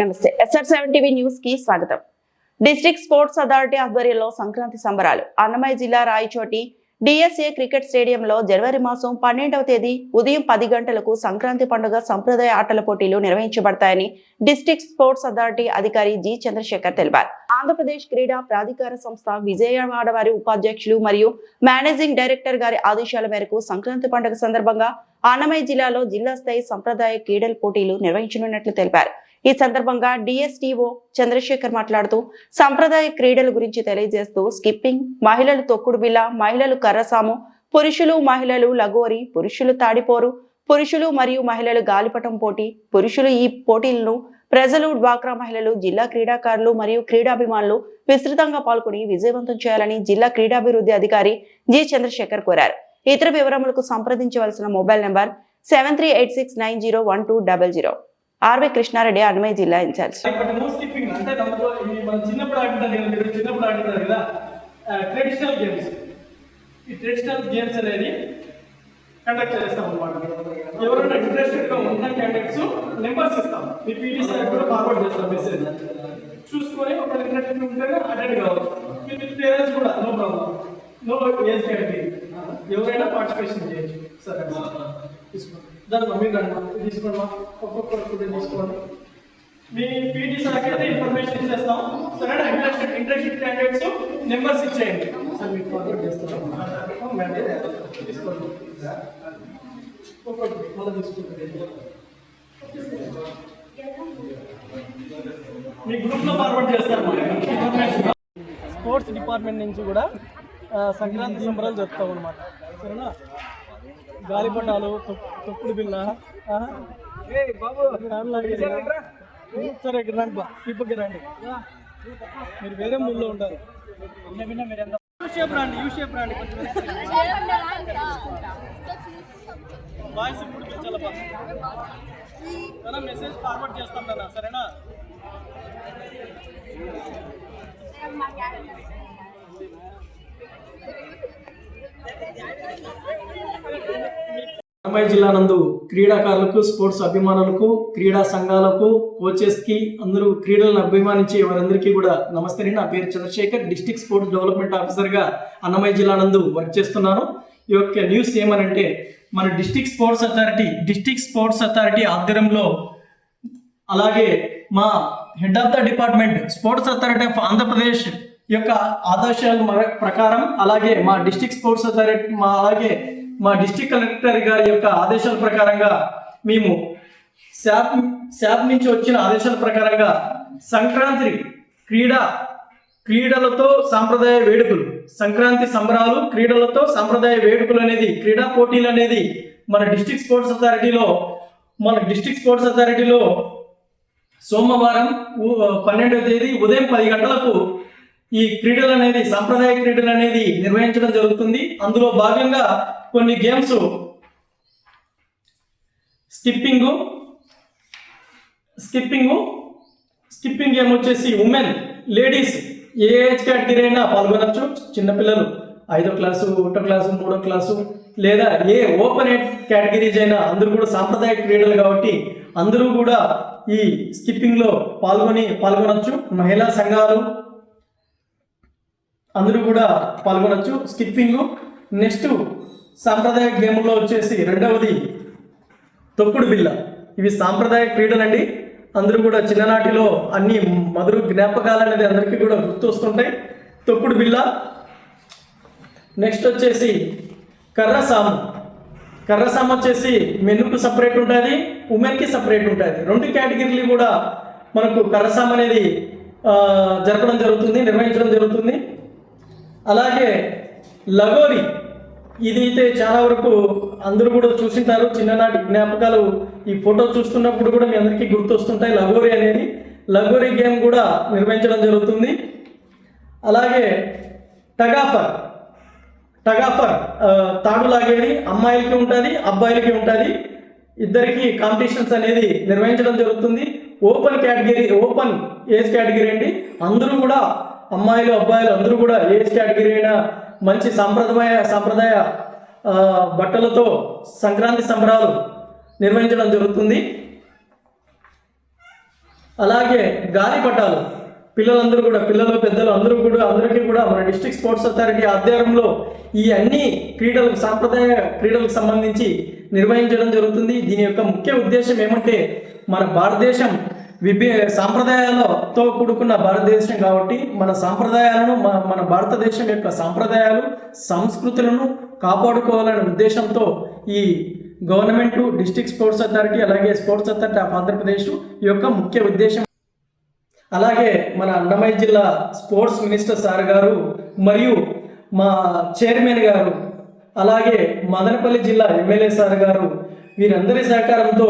నమస్తే. SR seven TV న్యూస్కి స్వాగతం. డిస్ట్రిక్ట్ స్పోర్ట్స్ అథారిటీ ఆధ్వర్యంలో సంక్రాంతి సంబరాలు. అన్నమయ్య జిల్లా రాయచోటి డిఎస్ఏ క్రికెట్ స్టేడియంలో జనవరి మాసం పన్నెండవ తేదీ ఉదయం పది గంటలకు సంక్రాంతి పండుగ సంప్రదాయ ఆటల పోటీలు నిర్వహించబడతాయని డిస్ట్రిక్ట్ స్పోర్ట్స్ అథారిటీ అధికారి జి చంద్రశేఖర్ తెలిపారు. ఆంధ్రప్రదేశ్ క్రీడా ప్రాధికార సంస్థ విజయవాడ వారి ఉపాధ్యక్షులు మరియు మేనేజింగ్ డైరెక్టర్ గారి ఆదేశాల మేరకు సంక్రాంతి పండుగ సందర్భంగా అన్నమయ్య జిల్లాలో జిల్లా స్థాయి సంప్రదాయ క్రీడల పోటీలు నిర్వహించనున్నట్లు తెలిపారు. ఈ సందర్భంగా డిఎస్టీఓ చంద్రశేఖర్ మాట్లాడుతూ సంప్రదాయ క్రీడల గురించి తెలియజేస్తూ స్కిప్పింగ్ మహిళలు తొక్కుడు బిల్ల మహిళలు కర్రసాము పురుషులు మహిళలు లగోరి పురుషులు తాడిపోరు పురుషులు మరియు మహిళలు గాలిపటం పోటీ పురుషులు ఈ పోటీలను ప్రజలు డ్వాక్రా మహిళలు జిల్లా క్రీడాకారులు మరియు క్రీడాభిమానులు విస్తృతంగా పాల్గొని విజయవంతం చేయాలని జిల్లా క్రీడాభివృద్ధి అధికారి జి చంద్రశేఖర్ కోరారు. ఇతర వివరములకు సంప్రదించవలసిన mobile number seven three eight six nine zero one two double zero. RV Krishna Reddy Annamayya జిల్లా ఇన్ఛార్జ్. ట్రెడిషనల్ గేమ్స్ ఈ ట్రెడిషనల్ గేమ్స్ అనేది కండక్ట్ చేస్తాం అన్నమాట. ఎవరైనా ఇంట్రెస్టెడ్గా ఉన్న క్యాండిడేట్స్ నెంబర్స్ ఇస్తాం. మీ పీటీ సార్ కూడా ఫార్వర్డ్ చేస్తాం మెసేజ్ చూసుకొని ఒక ఇంట్రెస్టెడ్ ఉంటే అటెండ్ కావచ్చు. మీ పేరెంట్స్ కూడా no problem no age category ఎవరైనా పార్టిసిపేషన్ చేయొచ్చు. సరే. తీసుకోండి. దాని మీరు రండి తీసుకోండి ఒక్కొక్కరు కూడా తీసుకోండి మీ పీటీ సార్కి అయితే ఇన్ఫర్మేషన్ ఇచ్చేస్తాం. సరే ఇంట్రెస్టెడ్ ఇంట్రెస్టెడ్ క్యాండిడేట్స్ నెంబర్స్ ఇచ్చేయండి. సార్ మీకు ఫార్వర్డ్ చేస్తాం తీసుకోండి. ఒక్కొక్కటి మళ్ళీ తీసుకుంటుంది మీ గ్రూప్లో ఫార్వర్డ్ చేస్తాను. ఇన్ఫర్మేషన్ స్పోర్ట్స్ డిపార్ట్మెంట్ నుంచి కూడా సంక్రాంతి సంబరాలు జరుపుతాం అనమాట సరేనా? గాలిపటాలు తొక్- తొక్కుడు బిల్ల. సరే ఇక్కడ రండి బా ఇప్పటికి రండి. మీరు వేరే మూల్లో ఉంటారు షేప్ రండి యూ షేప్ రండి వాయిస్ ఇప్పుడు చాలా మెసేజ్ ఫార్వర్డ్ చేస్తాం కదా సరేనా? అన్నమయ్య జిల్లా నందు క్రీడాకారులకు స్పోర్ట్స్ అభిమానులకు క్రీడా సంఘాలకు కోచెస్కి అందరూ క్రీడలను అభిమానించే వారందరికీ కూడా నమస్తే. నా పేరు చంద్రశేఖర్ డిస్టిక్ స్పోర్ట్స్ డెవలప్మెంట్ ఆఫీసర్గా అన్నమయ్య జిల్లా నందు వర్క్ చేస్తున్నాను. ఈ యొక్క న్యూస్ ఏమనంటే మన district sports authority district sports authority ఆధ్వర్యంలో అలాగే మా head of the department sports authority of Andhra Pradesh యొక్క ఆదర్శాల ప్రకారం అలాగే మా డిస్టిక్ స్పోర్ట్స్ అథారిటీ మా అలాగే మా డిస్టిక్ కలెక్టర్ గారి యొక్క ఆదేశాల ప్రకారంగా మేము శాప్ శాప్ నుంచి వచ్చిన ఆదేశాల ప్రకారంగా సంక్రాంతి క్రీడా క్రీడలతో సాంప్రదాయ వేడుకలు సంక్రాంతి సంబరాలు క్రీడలతో సాంప్రదాయ వేడుకలు అనేది క్రీడా పోటీలు అనేది మన డిస్టిక్ స్పోర్ట్స్ అథారిటీలో మన డిస్టిక్ స్పోర్ట్స్ అథారిటీలో సోమవారం పన్నెండవ తేదీ ఉదయం పది గంటలకు ఈ క్రీడలు అనేది సాంప్రదాయ క్రీడలు అనేది నిర్వహించడం జరుగుతుంది. అందులో భాగంగా కొన్ని games. Skipping. Skipping. Skipping game వచ్చేసి ఉమెన్ లేడీస్ ఏ ఏజ్ కేటగిరీ అయినా పాల్గొనొచ్చు. చిన్నపిల్లలు ఐదో క్లాసు ఒకటో క్లాసు మూడో క్లాసు లేదా ఏ ఓపెన్ ఎయిట్ కేటగిరీస్ అయినా అందరూ కూడా సాంప్రదాయ క్రీడలు కాబట్టి అందరూ కూడా ఈ స్కిప్పింగ్లో పాల్గొని పాల్గొనొచ్చు. మహిళా సంఘాలు అందరూ కూడా పాల్గొనొచ్చు. స్కిప్పింగ్. నెక్స్ట్ సాంప్రదాయ గేమ్లో వచ్చేసి రెండవది తొక్కుడు బిల్ల. ఇవి సాంప్రదాయ క్రీడలండి. అందరూ కూడా చిన్ననాటిలో అన్ని మధుర జ్ఞాపకాలు అనేది అందరికీ కూడా గుర్తు వస్తుంటాయి తొక్కుడు బిల్ల. నెక్స్ట్ వచ్చేసి కర్రసాము కర్రసాము వచ్చేసి మెన్నుకు సపరేట్ ఉంటుంది ఉమెన్కి సపరేట్ ఉంటుంది. రెండు కేటగిరీలు కూడా మనకు కర్రసాము అనేది జరపడం జరుగుతుంది నిర్వహించడం జరుగుతుంది. అలాగే లగోరి. ఇది అయితే చాలా వరకు అందరూ కూడా చూసింటారు. చిన్ననాటి జ్ఞాపకాలు ఈ ఫోటో చూస్తున్నప్పుడు కూడా మీ అందరికీ గుర్తొస్తుంటాయి. లగోరీ అనేది లగోరీ గేమ్ కూడా నిర్వహించడం జరుగుతుంది. అలాగే టగాఫర్ టగాఫర్ తాడు లాగేది అమ్మాయిలకి ఉంటుంది అబ్బాయిలకి ఉంటుంది. ఇద్దరికి కాంపిటీషన్స్ అనేది నిర్వహించడం జరుగుతుంది. Open category open age category అండి. అందరూ కూడా అమ్మాయిలు అబ్బాయిలు అందరూ కూడా ఏజ్ కేటగిరీ అయినా మంచి సాంప్రదాయ సాంప్రదాయ బట్టలతో సంక్రాంతి సంబరాలు నిర్వహించడం జరుగుతుంది. అలాగే గాలిపటాలు పిల్లలందరూ కూడా పిల్లలు పెద్దలు అందరూ కూడా అందరికీ కూడా మన డిస్ట్రిక్ట్ స్పోర్ట్స్ అథారిటీ ఆధ్వర్యంలో ఈ అన్ని క్రీడలకు సాంప్రదాయ క్రీడలకు సంబంధించి నిర్వహించడం జరుగుతుంది. దీని యొక్క ముఖ్య ఉద్దేశం ఏమంటే మన భారతదేశం విభి సాంప్రదాయాలతో కూడుకున్న భారతదేశం కాబట్టి మన సాంప్రదాయాలను మన భారతదేశం యొక్క సాంప్రదాయాలు సంస్కృతులను కాపాడుకోవాలనే ఉద్దేశంతో ఈ గవర్నమెంట్ డిస్ట్రిక్ట్ స్పోర్ట్స్ అథారిటీ అలాగే స్పోర్ట్స్ అథారిటీ ఆఫ్ ఆంధ్రప్రదేశ్ ఈ యొక్క ముఖ్య ఉద్దేశం. అలాగే మన అన్నమయ్య జిల్లా స్పోర్ట్స్ మినిస్టర్ సార్ గారు మరియు మా చైర్మన్ గారు అలాగే మదనపల్లి జిల్లా ఎమ్మెల్యే సార్ గారు వీరందరి సహకారంతో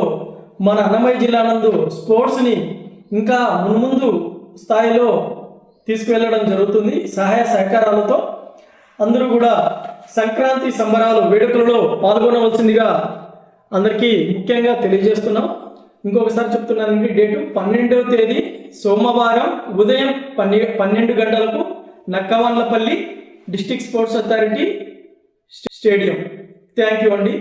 మన అన్నమయ్య జిల్లా నందు స్పోర్ట్స్ని ఇంకా మున్ముందు స్థాయిలో తీసుకువెళ్ళడం జరుగుతుంది. సహాయ సహకారాలతో అందరూ కూడా సంక్రాంతి సంబరాలు వేడుకలలో పాల్గొనవలసిందిగా అందరికీ ముఖ్యంగా తెలియజేస్తున్నాం. ఇంకొకసారి చెప్తున్నానండి డేటు పన్నెండవ తేదీ సోమవారం ఉదయం పన్నె పన్నెండు గంటలకు Nakkavanlapalli district sports authority stadium. Thank you అండి.